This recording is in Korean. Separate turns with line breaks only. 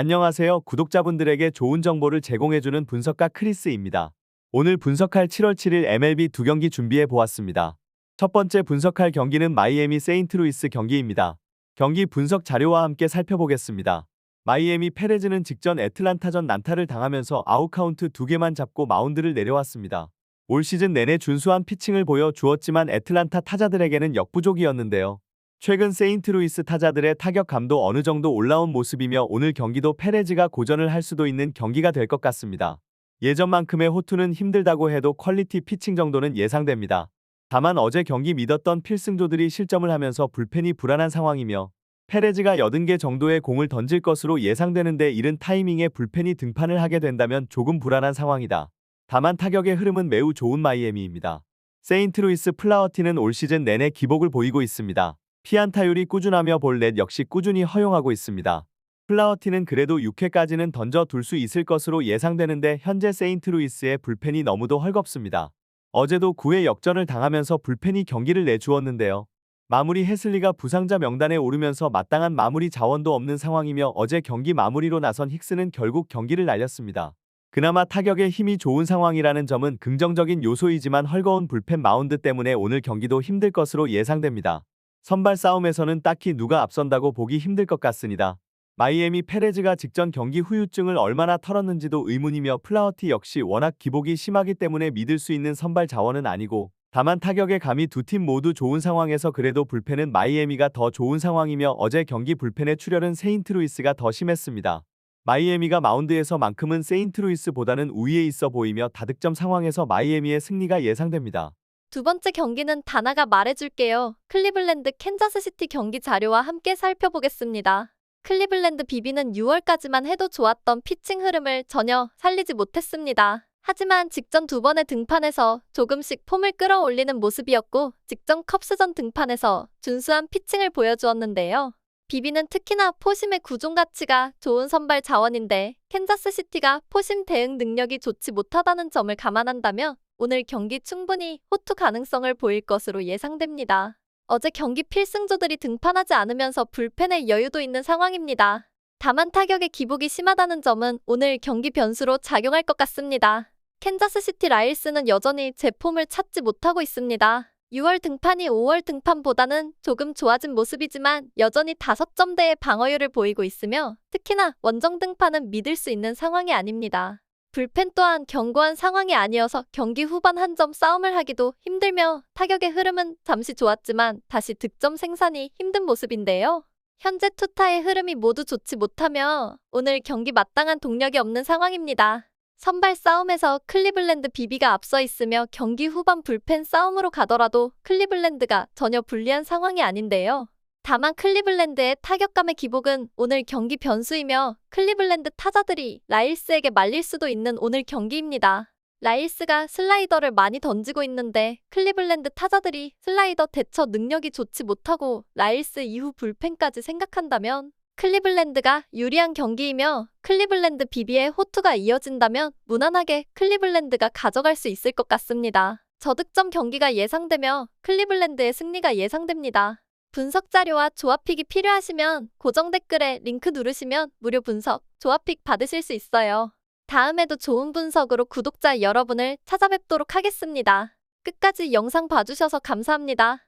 안녕하세요. 구독자분들에게 좋은 정보를 제공해주는 분석가 크리스입니다. 오늘 분석할 7월 7일 MLB 두 경기 준비해 보았습니다. 첫 번째 분석할 경기는 마이애미 세인트루이스 경기입니다. 경기 분석 자료와 함께 살펴보겠습니다. 마이애미 페레즈는 직전 애틀란타전 난타를 당하면서 아웃카운트 두 개만 잡고 마운드를 내려왔습니다. 올 시즌 내내 준수한 피칭을 보여 주었지만 애틀란타 타자들에게는 역부족이었는데요. 최근 세인트루이스 타자들의 타격감도 어느 정도 올라온 모습이며 오늘 경기도 페레즈가 고전을 할 수도 있는 경기가 될 것 같습니다. 예전만큼의 호투는 힘들다고 해도 퀄리티 피칭 정도는 예상됩니다. 다만 어제 경기 믿었던 필승조들이 실점을 하면서 불펜이 불안한 상황이며 페레즈가 80개 정도의 공을 던질 것으로 예상되는데 이른 타이밍에 불펜이 등판을 하게 된다면 조금 불안한 상황이다. 다만 타격의 흐름은 매우 좋은 마이애미입니다. 세인트루이스 플라워티는 올 시즌 내내 기복을 보이고 있습니다. 피안타율이 꾸준하며 볼넷 역시 꾸준히 허용하고 있습니다. 플라워티는 그래도 6회까지는 던져 둘 수 있을 것으로 예상되는데 현재 세인트루이스의 불펜이 너무도 헐겁습니다. 어제도 9회 역전을 당하면서 불펜이 경기를 내주었는데요. 마무리 해슬리가 부상자 명단에 오르면서 마땅한 마무리 자원도 없는 상황이며 어제 경기 마무리로 나선 힉스는 결국 경기를 날렸습니다. 그나마 타격에 힘이 좋은 상황이라는 점은 긍정적인 요소이지만 헐거운 불펜 마운드 때문에 오늘 경기도 힘들 것으로 예상됩니다. 선발 싸움에서는 딱히 누가 앞선다고 보기 힘들 것 같습니다. 마이애미 페레즈가 직전 경기 후유증을 얼마나 털었는지도 의문이며 플라워티 역시 워낙 기복이 심하기 때문에 믿을 수 있는 선발 자원은 아니고 다만 타격의 감이 두 팀 모두 좋은 상황에서 그래도 불펜은 마이애미가 더 좋은 상황이며 어제 경기 불펜의 출혈은 세인트루이스가 더 심했습니다. 마이애미가 마운드에서만큼은 세인트루이스보다는 우위에 있어 보이며 다득점 상황에서 마이애미의 승리가 예상됩니다.
두 번째 경기는 다나가 말해줄게요. 클리블랜드 캔자스시티 경기 자료와 함께 살펴보겠습니다. 클리블랜드 비비는 6월까지만 해도 좋았던 피칭 흐름을 전혀 살리지 못했습니다. 하지만 직전 두 번의 등판에서 조금씩 폼을 끌어올리는 모습이었고 직전 컵스전 등판에서 준수한 피칭을 보여주었는데요. 비비는 특히나 포심의 구종 가치가 좋은 선발 자원인데 캔자스시티가 포심 대응 능력이 좋지 못하다는 점을 감안한다면 오늘 경기 충분히 호투 가능성을 보일 것으로 예상됩니다. 어제 경기 필승조들이 등판하지 않으면서 불펜의 여유도 있는 상황입니다. 다만 타격의 기복이 심하다는 점은 오늘 경기 변수로 작용할 것 같습니다. 캔자스시티 라일스는 여전히 제 폼을 찾지 못하고 있습니다. 6월 등판이 5월 등판보다는 조금 좋아진 모습이지만 여전히 5점대의 방어율을 보이고 있으며 특히나 원정 등판은 믿을 수 있는 상황이 아닙니다. 불펜 또한 견고한 상황이 아니어서 경기 후반 한 점 싸움을 하기도 힘들며 타격의 흐름은 잠시 좋았지만 다시 득점 생산이 힘든 모습인데요. 현재 투타의 흐름이 모두 좋지 못하며 오늘 경기 마땅한 동력이 없는 상황입니다. 선발 싸움에서 클리블랜드 비비가 앞서 있으며 경기 후반 불펜 싸움으로 가더라도 클리블랜드가 전혀 불리한 상황이 아닌데요. 다만 클리블랜드의 타격감의 기복은 오늘 경기 변수이며 클리블랜드 타자들이 라일스에게 말릴 수도 있는 오늘 경기입니다. 라일스가 슬라이더를 많이 던지고 있는데 클리블랜드 타자들이 슬라이더 대처 능력이 좋지 못하고 라일스 이후 불펜까지 생각한다면 클리블랜드가 유리한 경기이며 클리블랜드 비비의 호투가 이어진다면 무난하게 클리블랜드가 가져갈 수 있을 것 같습니다. 저득점 경기가 예상되며 클리블랜드의 승리가 예상됩니다. 분석 자료와 조합픽이 필요하시면 고정 댓글에 링크 누르시면 무료 분석, 조합픽 받으실 수 있어요. 다음에도 좋은 분석으로 구독자 여러분을 찾아뵙도록 하겠습니다. 끝까지 영상 봐주셔서 감사합니다.